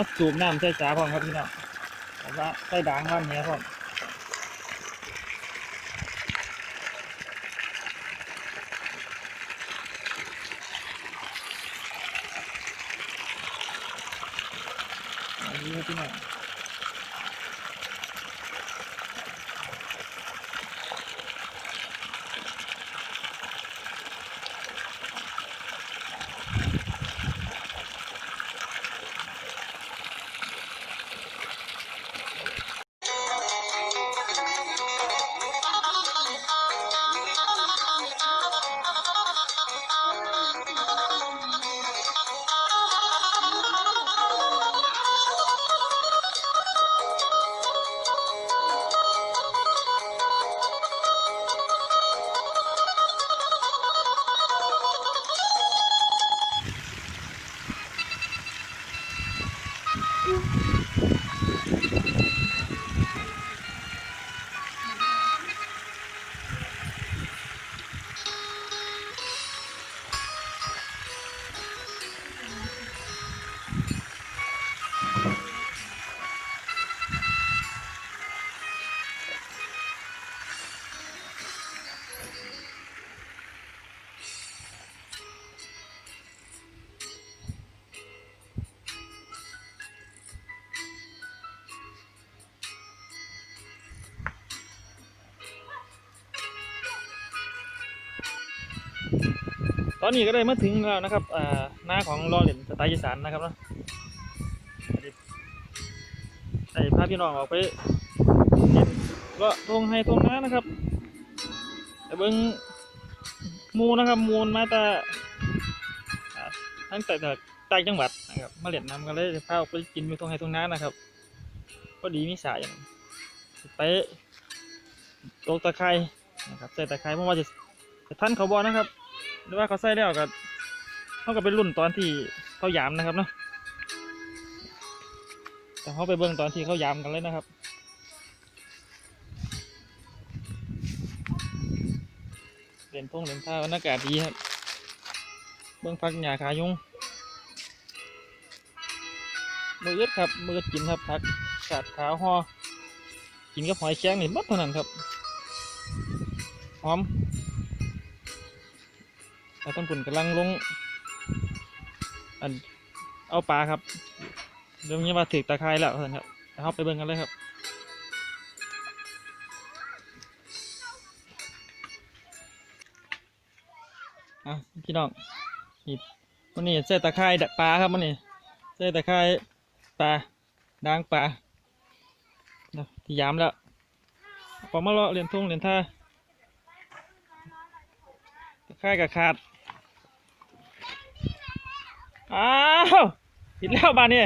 มาสูบน้ำใส่สาพร้อมครับพี่น้องแล้วก็ใส่ด่างวันนี้พร้อมนี่พี่น้อง ตอนนี้ก็ได้มาถึงแล้วนะครับหน้าของรอเหรนสไตล์อีสานนะครับเนาะไอ้พาพี่น้องออกไปเล่นก็ทงให้ทงน้านะครับไปเบิ้งมูนะครับมูนมาแต่ทั้งแต่จากใต้จังหวัดนะครับมาเล่นน้ำกันเลยพาออกไปกินไปทงให้ทงน้านะครับพอดีมีสายอย่างไปตกตะไคร้นะครับใส่ตะไคร้เพราะว่าจะ ท่านเขาบอนะครับ หรือว่าเขาใส่แล้วก็เขาก็เป็นรุ่นตอนที่เขายามนะครับเนาะแต่เขาไปเบิ่งตอนที่เขายามกันเลยนะครับเรียนพงเรียนท่าบรรยากาศดีครับ เบิ่งพักหญ้าขายุงมืออึดครับมืออึดกินครับพักกาดขาวห่อกินกับหอยแครงนี่หมดเท่านั้นครับหอม เราต้องปุ่นกำลังลง อันเอาปลาครับเดี๋ยวนี้มาถึกตะไคร้แล้วท่านครับเดี๋ยวเราไปเบิ่งกันเลยครับอะพี่น้องนี่วันนี้ใส่ตะไคร้ปลาครับวันนี้ใส่ตะไคร้ปลาด่างปลาที่ยามแล้วพอมาเลาะเรียนทุ่งเรียนท่าตะไคร้กับขาด อ้าวผิดแล้วบานนี่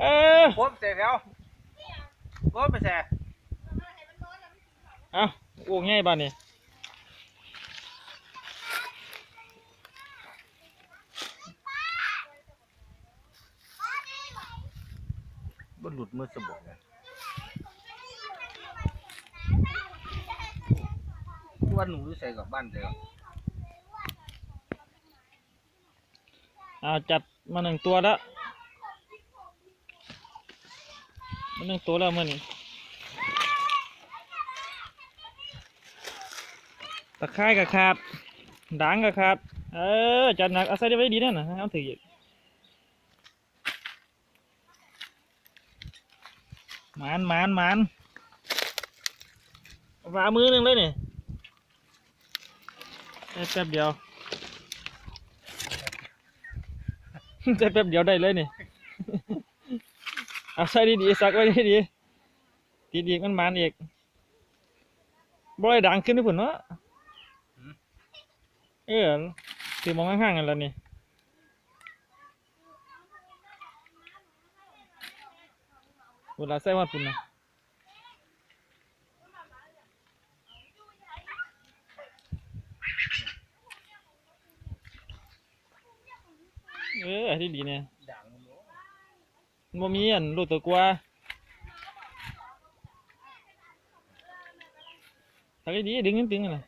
เออผมเสร็จแล้วผมไปเสร็จเอาโอ้ง่ายบานนี่มันหลุดมือสมองวันหนูใส่กับบ้านเดียว เอาจัดมาหนึ่งตัวแล้วมาหนึ่งตัวแล้วมื่อนี้ตะไคร้กับขาดด่างกับขาดเออจัดหนักเอาใส่ได้ไว้ดีแน่นอนเอาถืออีกหมานหมานหมานฝ่ามือหนึ่งเลยนี่ได้แป๊บเดียว ได้แป๊บเดียวได้เลยนี่เอาใส่ดีๆซักไว้ดีๆติดอีกมันหมานอีกบ่ได้ดังขึ้นด้วยผุนเนาะเออถือมองข้างๆกันแล้วนี่เวลาใส่ว่าปุ่นนะเอ ออันที่ดีเนี่ยดังมันบ่มีอันลูกตัวกลัวทำได้ดีดึงตึงๆกันนะ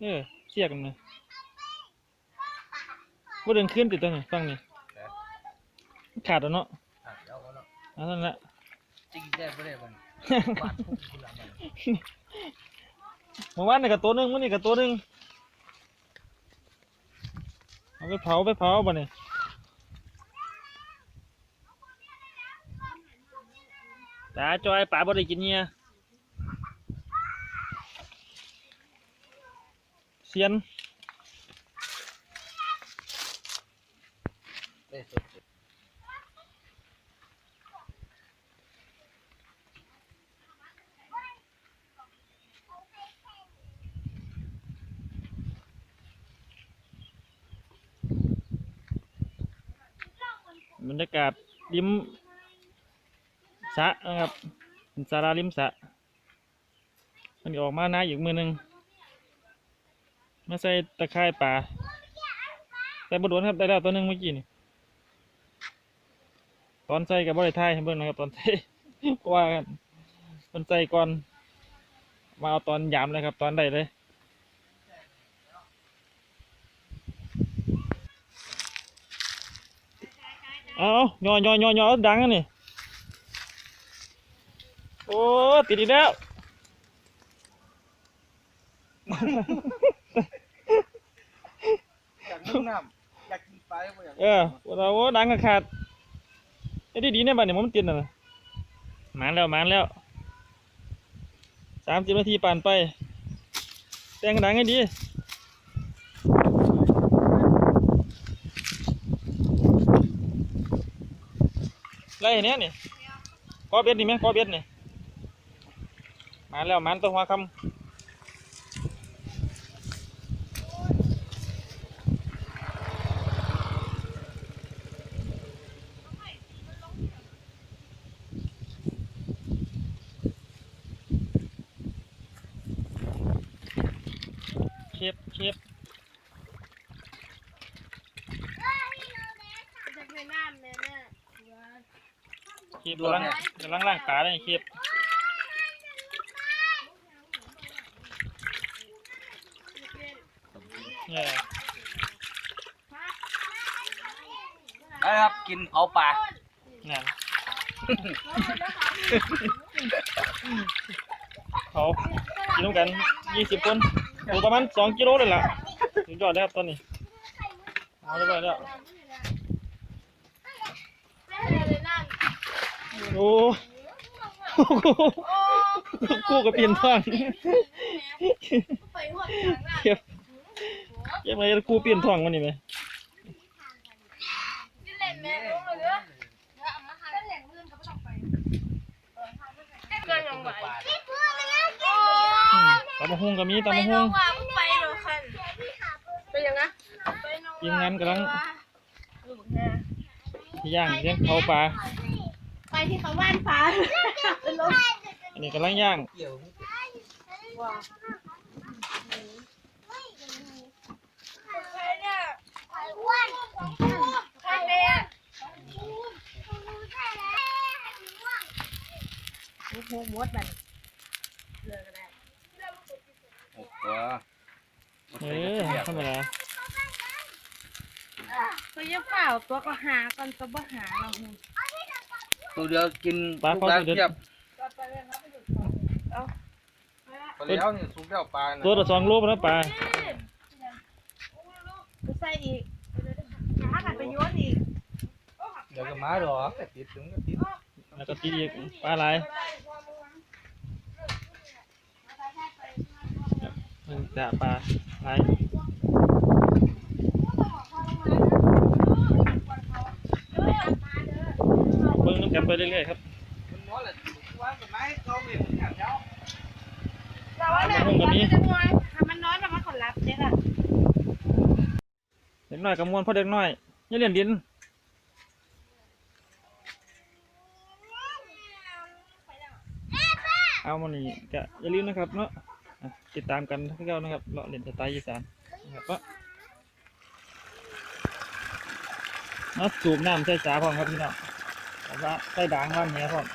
เออเสียกันนะว่าดึงขึ้นติดตัวนี่ฟังนี่ขาดแล้วเนาะแล้วก็เราเอานั่นแหละจริงได้บ่ได้บ่บาดพุ่งกูละมันเมื่อวานนี่กับตัวหนึงมื่อนี่กับตัวหนึงเอาไปเผาไปเผาบ่เนี่ย ตาจอยป่าบ่ได้กินเนี่ยเสียนบรรยากาศริม สะนะครับเป็นสาราริมสะมันออกมาหน้าอีกมือหนึ่งมาใส่ตะไคร่ป่าแต่บดวนครับได้แล้วตัวหนึ่งเมื่อกี้นี่ตอนใส่กับบริไทยให้เบิ่งนะครับตอนใส่เพราะว่าตอนใส่ก่อน มาเอาตอนยามเลยครับ ตอนใดเลยเอาย่อย่อย่อย่อดังนี่ โอ้ติดอีกแล้วอยากนุ่งน้ำอยากกินปลาบ่อยากเออเราโอ้ดังกระขาดไอ้ดีดีเนี่ยบ้านเนี่ยมันติดน่ะนะหมานแล้วหมานแล้วสามสิบนาทีผ่านไป แต่งดังให้ดีไล่เนี้ยนี่กอเบ็ดนี่ไหมกอเบ็ดนี่ห มานแล้วหมานตัวหัวคำเชฟเชฟจะไปน้ำเนี่ยเนี่ยเชฟกำลังกำลังล่างขาเลยเชฟเนี่ย ได้ครับกินเผาปลาเนี่ยเขากินน้ำกันยี่สิบคนอยู่ประมาณสองกิโลเลยล่ะสุดยอดแล้วครับตอนนี้เอาเรียบร้อยแล้วไปน้ำโอ้กูกับเปลี่ยนทางไปหัวหางน่ะเก็บ เก็บอะไรกูเปลี่ยนทางมันนี่ไหมที่เล่นแม่รู้เลยเด้อเอามาหาเล่นเพื่อนก็ไม่ต้องไปเกินยังไงโอ้อืมตำมะฮุงก็มีตำไปมะฮุน้องงว่าไปหรอคันไปยังนะไปน้องทีมงานกำลังย่างเลี้ยงเผาปลา ไปที่เขาบ้านฟ้าเป็นรถอันนี้กำลังย่าง เกี่ยวว่าใครเนี่ยใครอ้วนใครเนี่ย โอ้โหมดมันเลือกก็ได้โอ้โหเออธรรมดาก็ยังเปล่าตัวก็หาก่อนตัวบ่หาเราหงตัวเดียวกินปลาทุกเขาร้านตัวเดีเทียยวบปลาแล้วนี่สุกแล้วปลานะตัวละสองโลนะปลาไปใส่อีกถ้ากันไปโยนอีกเดี๋ยวก็มาดอกแต่ติดถึงก็ติดแล้วก็ตีอีกปลาหลาย มันจะปลาหลายเบิ่งน้ำกันไปเรื่อยๆครับมันน้อยแหละวางกับไม้เขาเนี่ยแถวเดียวแต่ว่าแบบมันจะน้อยถ้ามันน้อยแบบมันขอรับเนี่ยค่ะเด็กน้อยกับมวนพ่อเด็กน้อยอย่าเล่นดินเอามานี่ก็อย่าลืมนะครับเนาะอะ ติดตามกันทุกเจ้านะครับเลาะเล่นสไตล์อีสานนะครับก็มาสูบน้ำใส่สาพร้อมครับพี่น้องแต่ว่าใส่ด่างว่านเนี้ยพร้อม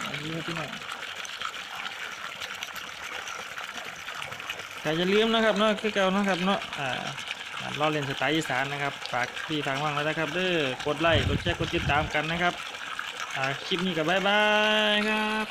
อันนี้ครับพี่น้องก็อย่าลืมนะครับเนาะคือเก่านะครับเนาะอ่า อ่ารอเล่นสไตล์อีสานนะครับฝากพี่ฟังว่างแล้วนะครับเด้อกดไลค์กดแชร์กดติดตามกันนะครับคลิปนี้ก็บ๊ายบายครับ